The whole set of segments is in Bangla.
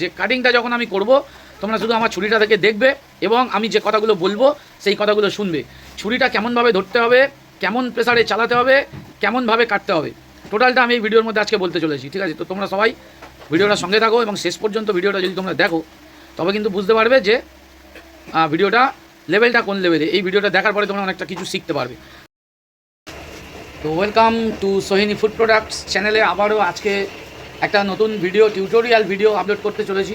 যে কাটিংটা যখন আমি করব, তোমরা শুধু আমার ছুরিটা থেকে দেখবে এবং আমি যে কথাগুলো বলব, সেই কথাগুলো শুনবে। ছুরিটা কেমনভাবে ধরতে হবে, কেমন প্রেসারে চালাতে হবে, কেমনভাবে কাটতে হবে। টোটালটা আমি এই ভিডিওর মধ্যে আজকে বলতে চলেছি, ঠিক আছে? তো তোমরা সবাই ভিডিওটা সঙ্গে থাকো এবং শেষ পর্যন্ত ভিডিওটা যদি তোমরা দেখো, তবে কিন্তু বুঝতে পারবে যে ভিডিওটা লেভেলটা কোন লেভেলে এই ভিডিওটা দেখার পরে তোমরা অনেকটা কিছু শিখতে পারবে। তো welcome to Sohini food products চ্যানেলে আবারও আজকে একটা নতুন ভিডিও টিউটোরিয়াল ভিডিও আপলোড করতে চলেছি।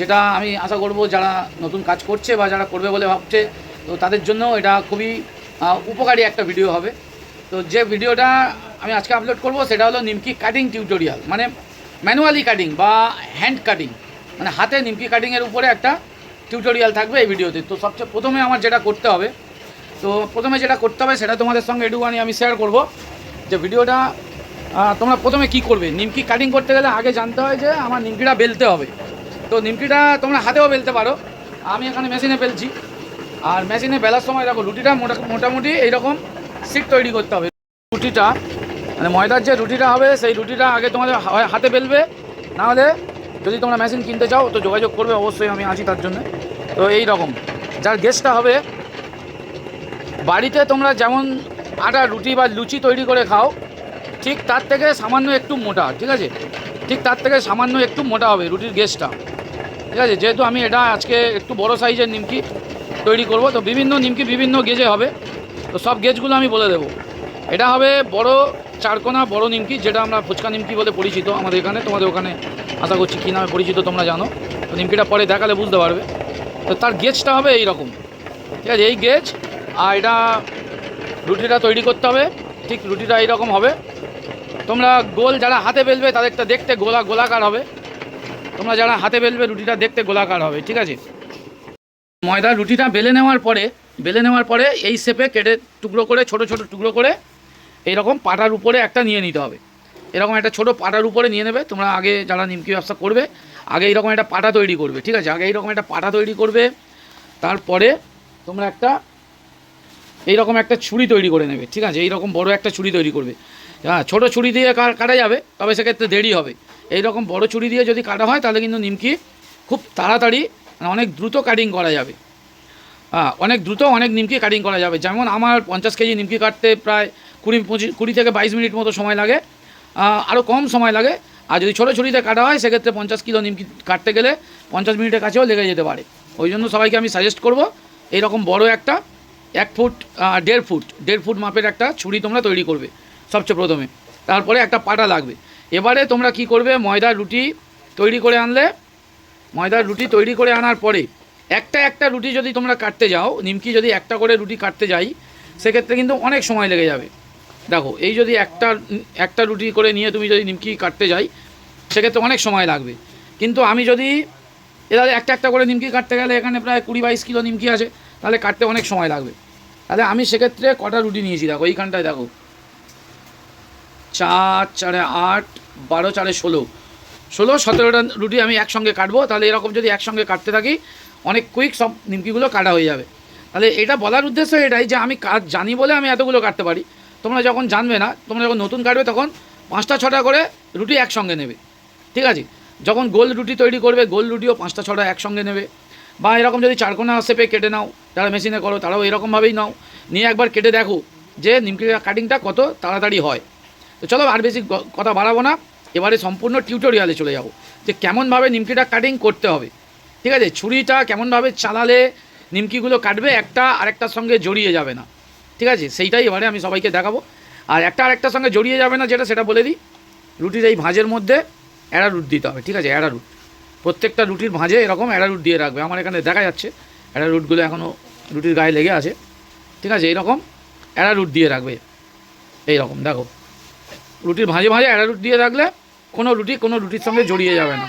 যেটা আমি আশা করব যারা নতুন কাজ করছে বা যারা করবে বলে ভাবছে, তো তাদের জন্য এটা খুবই উপকারী একটা ভিডিও হবে। তো যে ভিডিওটা আমি আজকে আপলোড করব, সেটা হলো নিমকি কাটিং টিউটোরিয়াল মানে ম্যানুয়ালি কাটিং বা হ্যান্ড কাটিং মানে হাতে নিমকি কাটিংয়ের উপরে একটা টিউটোরিয়াল থাকবে এই ভিডিওতে তো সবচেয়ে প্রথমে আমার যেটা করতে হবে, তো প্রথমে যেটা করতে হবে, সেটা তোমাদের সঙ্গে একটুখানি আমি শেয়ার করব। যে ভিডিওটা তোমরা প্রথমে কি করবে? নিমকি কাটিং করতে গেলে আগে জানতে হয় যে আমার নিমকিটা বেলতে হবে। তো নিমকিটা তোমরা হাতেও বেলতে পারো। আমি এখানে মেশিনে বেলছি। আর মেশিনে বেলার সময় দেখো, রুটিটা মোটা, মোটামুটি এইরকম সিট তৈরি করতে হবে। রুটিটা মানে ময়দার যে রুটিটা হবে, সেই রুটিটা আগে তোমাদের হাতে বেলবে। নাহলে যদি তোমরা মেশিন কিনতে চাও, তো যোগাযোগ করবে, অবশ্যই আমি আছি তার জন্য। তো এই রকম যার গেস্টটা হবে, বাড়িতে তোমরা যেমন আটা, রুটি বা লুচি তৈরি করে খাও ঠিক তার থেকে সামান্য একটু মোটা, ঠিক আছে? ঠিক তার থেকে সামান্য একটু মোটা হবে রুটির গেজটা ঠিক আছে? যেহেতু আমি এটা আজকে একটু বড় সাইজের নিমকি তৈরি করব, তো বিভিন্ন নিমকি বিভিন্ন গেজে হবে। তো সব গেজগুলো আমি বলে দেবো। এটা হবে বড় চারকোনা, বড় নিমকি, যেটা আমরা ফুচকা নিমকি বলে পরিচিত আমাদের এখানে। তোমাদের ওখানে আশা করছি কী নামে পরিচিত তোমরা জানো। তো নিমকিটা পরে দেখালে বুঝতে পারবে। তো তার গেজটা হবে এই রকম ঠিক আছে? এই গেজ আর এটা রুটিটা তৈরি করতে হবে। ঠিক রুটিটা এইরকম হবে। তোমরা গোল যারা হাতে বেলবে তাদেরটা দেখতে গোলা গোলাকার হবে। তোমরা যারা হাতে বেলবে রুটিটা দেখতে গোলাকার হবে, ঠিক আছে? ময়দার রুটিটা বেলে নেওয়ার পরে, বেলে নেওয়ার পরে এই শেপে কেটে টুকরো করে, ছোট ছোট টুকরো করে এইরকম পাটার উপরে একটা নিয়ে নিতে হবে। এরকম একটা ছোট পাটার উপরে নিয়ে নেবে, তোমরা আগে যারা নিমকি ব্যবসা করবে, আগে এইরকম একটা পাটা তৈরি করবে, ঠিক আছে? আগে এইরকম একটা পাটা তৈরি করবে, তারপরে তোমরা একটা এইরকম একটা ছুরি তৈরি করে নেবে, ঠিক আছে? এইরকম বড় একটা ছুরি তৈরি করবে। হ্যাঁ ছোটো ছুরি দিয়ে কাটা যাবে, তবে সেক্ষেত্রে দেরি হবে। এইরকম বড় ছুরি দিয়ে যদি কাটা হয়, তাহলে কিন্তু নিমকি খুব তাড়াতাড়ি মানে অনেক দ্রুত কাটিং করা যাবে। হ্যাঁ অনেক দ্রুত অনেক নিমকি কাটিং করা যাবে। যেমন আমার পঞ্চাশ কেজি নিমকি কাটতে প্রায় কুড়ি, পঁচিশ, কুড়ি থেকে বাইশ মিনিট মতো সময় লাগে। আরও কম সময় লাগে। আর যদি ছোটো ছুরিতে কাটা হয়, সেক্ষেত্রে পঞ্চাশ কিলো নিমকি কাটতে গেলে পঞ্চাশ মিনিটের কাছেও লেগে যেতে পারে। ওই জন্য সবাইকে আমি সাজেস্ট করব, এইরকম বড় একটা এক ফুট দেড় ফুট দেড় ফুট মাপের একটা ছুরি তোমরা তৈরি করবে সবচেয়ে প্রথমে। তারপরে একটা পাটা লাগবে। এবারে তোমরা কি করবে, ময়দার রুটি তৈরি করে আনলে, ময়দার রুটি তৈরি করে আনার পরে একটা একটা রুটি যদি তোমরা কাটতে যাও, নিমকি যদি একটা করে রুটি কাটতে যাই, সেক্ষেত্রে কিন্তু অনেক সময় লেগে যাবে। দেখো, এই যদি একটা একটা রুটি করে নিয়ে তুমি যদি নিমকি কাটতে যাই, সেক্ষেত্রে অনেক সময় লাগবে। কিন্তু আমি যদি এবারে একটা একটা করে নিমকি কাটতে গেলে এখানে প্রায় কুড়ি বাইশ কিলো নিমকি আছে। তাহলে কাটতে অনেক সময় লাগবে। তাহলে আমি সেক্ষেত্রে কটা রুটি নিয়েছি দেখো, এইখানটায় দেখো। চার, চারে আট, বারো, চারে ষোলো। ষোলো, সতেরোটা রুটি আমি একসঙ্গে কাটবো, তাহলে এরকম যদি একসঙ্গে কাটতে থাকি, অনেক কুইক সব নিমকিগুলো কাটা হয়ে যাবে। তাহলে এটা বলার উদ্দেশ্য এটাই যে আমি কাজ জানি বলে আমি এতগুলো কাটতে পারি। তোমরা যখন জানবে না, তোমরা যখন নতুন কাটবে তখন পাঁচটা, ছটা করে রুটি একসঙ্গে নেবে। ঠিক আছে? যখন গোল রুটি তৈরি করবে, গোল রুটিও পাঁচটা, ছটা একসঙ্গে নেবে। বা এরকম যদি চারকোনা শেপে কেটে নাও যারা মেশিনে করো তারাও এরকমভাবেই নাও। নিয়ে একবার কেটে দেখো যে নিমকি কাটিংটা কত তাড়াতাড়ি হয়। তো চলো আর বেশি কথা বাড়াবো না। এবারে সম্পূর্ণ টিউটোরিয়ালে চলে যাব যে কেমনভাবে নিমকিটা কাটিং করতে হবে। ঠিক আছে? ছুরিটা কেমনভাবে চালালে নিমকিগুলো কাটবে একটা আরেকটার সঙ্গে জড়িয়ে যাবে না। ঠিক আছে? সেইটাই এবারে আমি সবাইকে দেখাবো। আর একটা আরেকটার সঙ্গে জড়িয়ে যাবে না যেটা, সেটা বলে দিই। রুটির এই ভাঁজের মধ্যে অ্যাড়া রুট দিতে হবে। ঠিক আছে? অ্যাড়া রুট প্রত্যেকটা রুটির ভাঁজে এরকম অ্যাড়া রুট দিয়ে রাখবে। আমার এখানে দেখা যাচ্ছে। অ্যাড়া রুটগুলো এখনও রুটির গায়ে লেগে আছে। ঠিক আছে, এইরকম অ্যাড়া রুট দিয়ে রাখবে। এইরকম, দেখো। রুটির ভাঁজে ভাঁজে অ্যাড়া রুট দিয়ে রাখলে কোনো রুটি কোনো রুটির সঙ্গে জড়িয়ে যাবে না।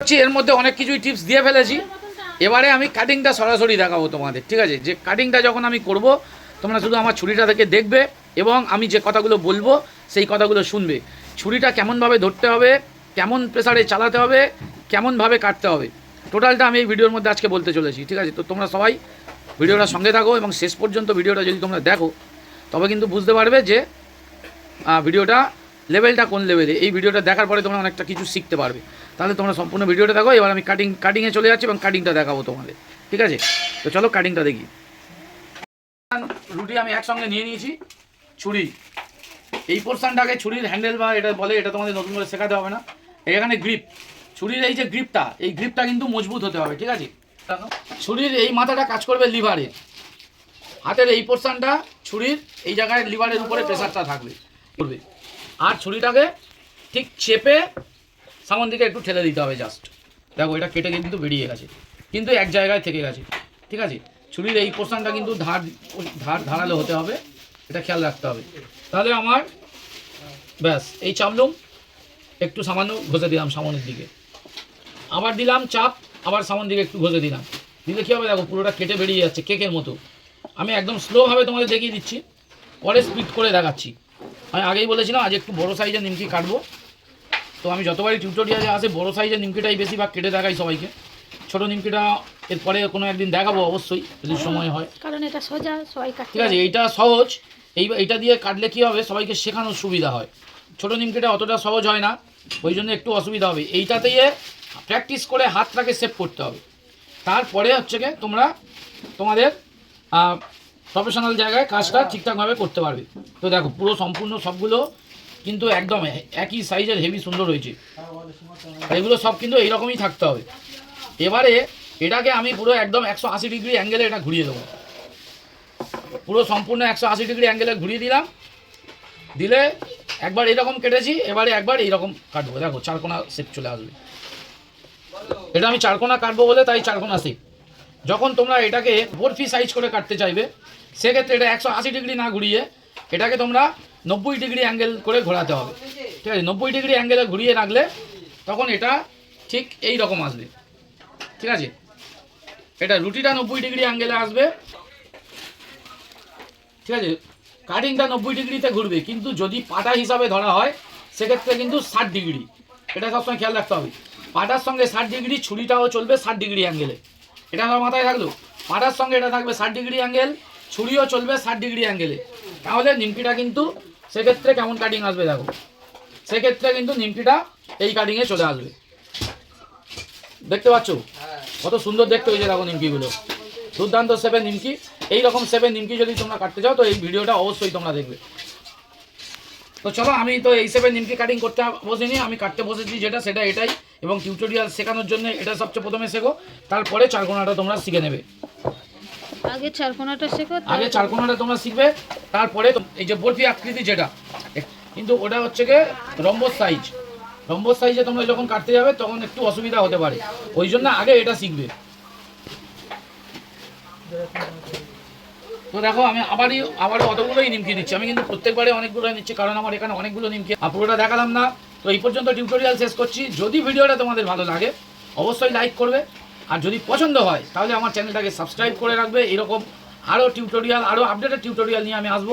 হচ্ছে এর মধ্যে অনেক কিছুই টিপস দিয়ে ফেলেছি। এবারে আমি কাটিংটা সরাসরি দেখাবো তোমাদের, ঠিক আছে? যে কাটিংটা যখন আমি করব, তোমরা শুধু আমার ছুরিটা থেকে দেখবে এবং আমি যে কথাগুলো বলব, সেই কথাগুলো শুনবে। ছুরিটা কেমনভাবে ধরতে হবে, কেমন প্রেসারে চালাতে হবে, কেমনভাবে কাটতে হবে। টোটালটা আমি এই ভিডিওর মধ্যে আজকে বলতে চলেছি, ঠিক আছে? তো তোমরা সবাই ভিডিওটা সঙ্গে থাকো এবং শেষ পর্যন্ত ভিডিওটা যদি তোমরা দেখো, তবে কিন্তু বুঝতে পারবে যে ভিডিওটা লেভেলটা কোন লেভেলে। এই ভিডিওটা দেখার পরে তোমরা অনেকটা কিছু শিখতে পারবে। তাহলে তোমরা সম্পূর্ণ ভিডিওটা দেখো, এবার আমি কাটিং কাটিংয়ে চলে যাচ্ছি এবং কাটিংটা দেখাবো তোমাদের, ঠিক আছে? তো চলো কাটিংটা দেখি। রুটি আমি একসঙ্গে নিয়ে নিয়েছি, ছুরি। এই পোর্শনটাকে ছুরির হ্যান্ডেল বা এটা বলে, এটা তোমাদের নতুন করে শেখাতে হবে না। এখানে গ্রিপ ছুরির এই যে গ্রিপটা এই গ্রিপটা কিন্তু মজবুত হতে হবে, ঠিক আছে? ছুরির এই মাথাটা কাজ করবে লিভারে হাতের এই পোর্শনটা ছুরির এই জায়গায় লিভারের উপরে প্রেশারটা থাকবে, করবে। আর ছুরিটাকে ঠিক চেপে সামন দিকে একটু ঠেলে দিতে হবে জাস্ট দেখো, এটা কেটে কিন্তু বেরিয়ে গেছে, কিন্তু এক জায়গায় থেকে গেছে, ঠিক আছে? ছুরির এই পোর্শনটা কিন্তু ধার ধার ধারালো হতে হবে, এটা খেয়াল রাখতে হবে। তাহলে আমার ব্যাস, এই চাপলুম একটু সামান্য ঘষে দিলাম সামনের দিকে। আবার দিলাম চাপ আবার সামনের দিকে একটু ঘষে দিলাম। দিলে কী হবে দেখো পুরোটা কেটে বেরিয়ে যাচ্ছে কেকের মতো। আমি একদম স্লোভাবে তোমাদের দেখিয়ে দিচ্ছি। পরে স্পিড করে দেখাচ্ছি। আমি আগেই বলেছিলাম আজ একটু বড় সাইজের নিমকি কাটবো। তো আমি যতবারই টিউটোরিয়ালে আসে বড় সাইজের নিমকিটাই বেশিরভাগ কেটে দেখাই সবাইকে। ছোটো নিমকিটা এরপরে কোনো একদিন দেখাবো অবশ্যই যদি সময় হয়। কারণ এটা সোজা সবাই ঠিক আছে এইটা সহজ। এই এইটা দিয়ে কাটলে কী হবে সবাইকে শেখানোর সুবিধা হয়। ছোটো নিমকিটা অতটা সহজ হয় না ওই জন্য একটু অসুবিধা হবে। এইটাতে প্র্যাকটিস করে হাতটাকে সেভ করতে হবে। তারপরে হচ্ছে গিয়ে তোমরা তোমাদের প্রফেশনাল জায়গায় কাজটা ঠিকঠাকভাবে করতে পারবে। তো দেখো, পুরো সম্পূর্ণ সবগুলো কিন্তু একদম একই সাইজের হেভি সুন্দর হয়েছে। এগুলো সব কিন্তু এইরকমই থাকতে হবে। এবারে এটাকে আমি পুরো একদম একশো আশি ডিগ্রি অ্যাঙ্গেলে এটা ঘুরিয়ে দেবো। পুরো সম্পূর্ণ একশো আশি ডিগ্রি অ্যাঙ্গেলে ঘুরিয়ে দিলাম। দিলে একবার এরকম কেটেছি, এবারে একবার এইরকম কাটবো। দেখো চারকোনা শেপ চলে আসবে। এটা আমি চারকোনা কাটবো বলে তাই চারকোনা শেপ যখন তোমরা এটাকে বরফি সাইজ করে কাটতে চাইবে, সেক্ষেত্রে এটা একশো আশি ডিগ্রি না ঘুরিয়ে এটাকে তোমরা নব্বই ডিগ্রি অ্যাঙ্গেল করে ঘোরাতে হবে। ঠিক আছে? নব্বই ডিগ্রি অ্যাঙ্গেলে ঘুরিয়ে রাখলে তখন এটা ঠিক এই রকম আসবে। ঠিক আছে? এটা রুটিটা নব্বই ডিগ্রি অ্যাঙ্গেলে আসবে। ঠিক আছে? কাটিংটা নব্বই ডিগ্রিতে ঘুরবে, কিন্তু যদি পাটা হিসাবে ধরা হয়, সেক্ষেত্রে কিন্তু ষাট ডিগ্রি। এটা সবসময় খেয়াল রাখতে হবে। পাটার সঙ্গে ষাট ডিগ্রি, ছুরিটাও চলবে ষাট ডিগ্রি অ্যাঙ্গেলে এটা আমার মাথায় থাকল? পাটার সঙ্গে এটা থাকবে ষাট ডিগ্রি অ্যাঙ্গেল ছুরিও চলবে ষাট ডিগ্রি অ্যাঙ্গেলে তাহলে নিমকিটা কিন্তু সেক্ষেত্রে কেমন কাটিং আসবে দেখো? সেক্ষেত্রে কিন্তু নিমকিটা এই কাটিংয়ে চলে আসবে। দেখতে পাচ্ছ? কত সুন্দর দেখতে হয়েছে দেখো নিমকিগুলো। দুর্দান্ত সেভেন নিমকি। এই রকম সেভেন নিমকি যদি তোমরা কাটতে চাও, তো এই ভিডিওটা অবশ্যই তোমরা দেখবে। তো চলো, আমি তো এই সেভেন নিমকি কাটিং করতে বসিনি, আমি কাটতে বসেছি যেটা, সেটা এটাই। এবং টিউটোরিয়াল শেখানোর জন্য এটা সবচেয়ে প্রথমে শেখো তারপরে চারকোনাটা তোমরা শিখে নেবে। আগে চারকোনাটা শেখো আগে চারকোনাটা তোমরা শিখবে তারপরে এই যে বরফি আকৃতি যেটা কিন্তু ওটা হচ্ছে গিয়ে রম্বস সাইজ রম্বস সাইজে তোমরা যখন কাটতে যাবে তখন একটু অসুবিধা হতে পারে। ওই জন্য আগে এটা শিখবে। তো দেখো আমি আবারই আবারও অতগুলোই নিমকি নিচ্ছি আমি কিন্তু প্রত্যেকবারে অনেকগুলো নিচ্ছি কারণ আমার এখানে অনেকগুলো নিমকি আর পুরোটা দেখালাম না। তো এই পর্যন্ত টিউটোরিয়াল শেষ করছি। যদি ভিডিওটা তোমাদের ভালো লাগে, অবশ্যই লাইক করবে। আর যদি পছন্দ হয়, তাহলে আমার চ্যানেলটাকে সাবস্ক্রাইব করে রাখবে। এরকম আরও টিউটোরিয়াল আরও আপডেটেড টিউটোরিয়াল নিয়ে আমি আসব।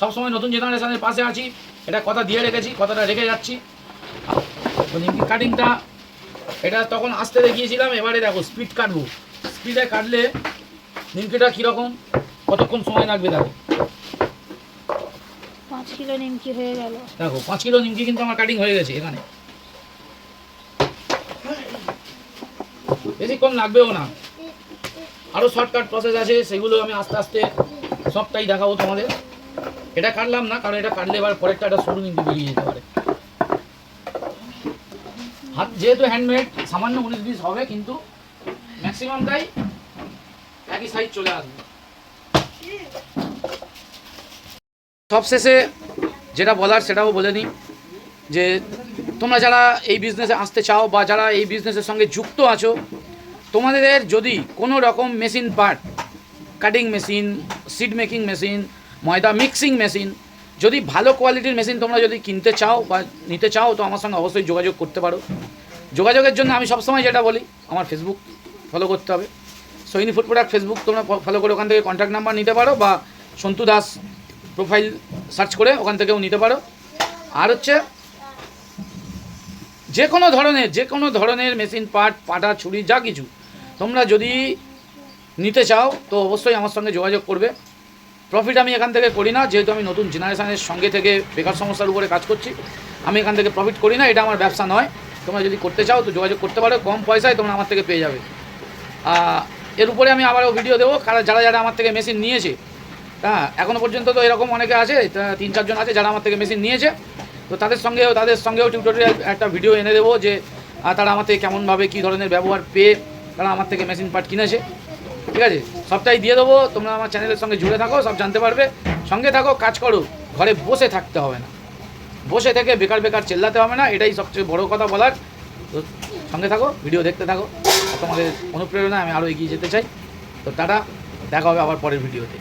সবসময় নতুন জেনারেশনের পাশে আছি। এটা কথা দিয়ে রেখেছি, কথাটা রেখে যাচ্ছি। কাটিংটা এটা তখন আসতে দেখিয়েছিলাম, এবারে দেখো স্পিড কাটবো। স্পিডে কাটলে নিমকিটা কীরকম? কতক্ষণ সময় লাগবে দেখো? পাঁচ কিলো নিমকি হয়ে গেল। দেখো পাঁচ কিলো নিমকি কিন্তু আমার কাটিং হয়ে গেছে এখানে। বেশিক্ষণ লাগবেও না। আরও শর্টকাট প্রসেস আছে, সেগুলো আমি আস্তে আস্তে সবটাই দেখাবো তোমাদের। এটা কাটলাম না, কারণ এটা কাটলে এবার পরেরটা একটা সরু নিমকি বেরিয়ে যেতে পারে। হাত যেহেতু হ্যান্ডমেড সামান্য উনিশ বিশ হবে, কিন্তু ম্যাক্সিমাম ম্যাক্সিমামটাই একই সাইজ চলে আসবে। সবশেষে যেটা বলার সেটাও বলে নিই যে তোমরা যারা এই বিজনেসে আসতে চাও বা যারা এই বিজনেসের সঙ্গে যুক্ত আছো, তোমাদের যদি কোনো রকম machine part cutting machine seed making machine ময়দা মিক্সিং মেশিন যদি ভালো কোয়ালিটির মেশিন তোমরা যদি কিনতে চাও বা নিতে চাও, তো আমার সঙ্গে অবশ্যই যোগাযোগ করতে পারো। যোগাযোগের জন্য আমি সবসময় যেটা বলি, আমার ফেসবুক ফলো করতে হবে। সৈনী ফুড প্রোডাক্ট ফেসবুক তোমরা ফলো করে ওখান থেকে কন্ট্যাক্ট নাম্বার নিতে পারো বা সন্তু দাস প্রোফাইল সার্চ করে ওখান থেকেও নিতে পারো। আর হচ্ছে, যে কোনো ধরনের, যে কোনো ধরনের মেশিন পার্ট পাটা, ছুরি, যা কিছু, তোমরা যদি নিতে চাও, তো অবশ্যই আমার সঙ্গে যোগাযোগ করবে। প্রফিট আমি এখান থেকে করি না, যেহেতু আমি নতুন জেনারেশনের সঙ্গে থেকে বেকার সমস্যার উপরে কাজ করছি, আমি এখান থেকে প্রফিট করি না, এটা আমার ব্যবসা নয়। তোমরা যদি করতে চাও, তো যোগাযোগ করতে পারো, কম পয়সায় তোমরা আমার থেকে পেয়ে যাবে। এর উপরে আমি আবারও ভিডিও দেবো, কারা যারা যারা আমার থেকে মেশিন নিয়েছে হ্যাঁ এখনও পর্যন্ত তো এরকম অনেকে আছে তিন চারজন আছে যারা আমার থেকে মেশিন নিয়েছে। তো তাদের সঙ্গেও তাদের সঙ্গেও টিউটোরিয়াল একটা ভিডিও এনে দেবো যে তারা আমার থেকে কেমনভাবে কী ধরনের ব্যবহার পেয়ে তারা আমার থেকে মেশিন পার্ট কিনেছে। ঠিক আছে? সবটাই দিয়ে দেবো, তোমরা আমার চ্যানেলের সঙ্গে জুড়ে থাকো, সব জানতে পারবে। সঙ্গে থাকো, কাজ করো, ঘরে বসে থাকতে হবে না। বসে থেকে বেকার বেকার চেল্লাতে হবে না, এটাই সবচেয়ে বড় কথা বলার। তো সঙ্গে থাকো ভিডিও দেখতে থাকো। তোমাদের অনুপ্রেরণায় আমি আরও এগিয়ে যেতে চাই। তো টাটা, দেখা হবে আবার পরের ভিডিওতে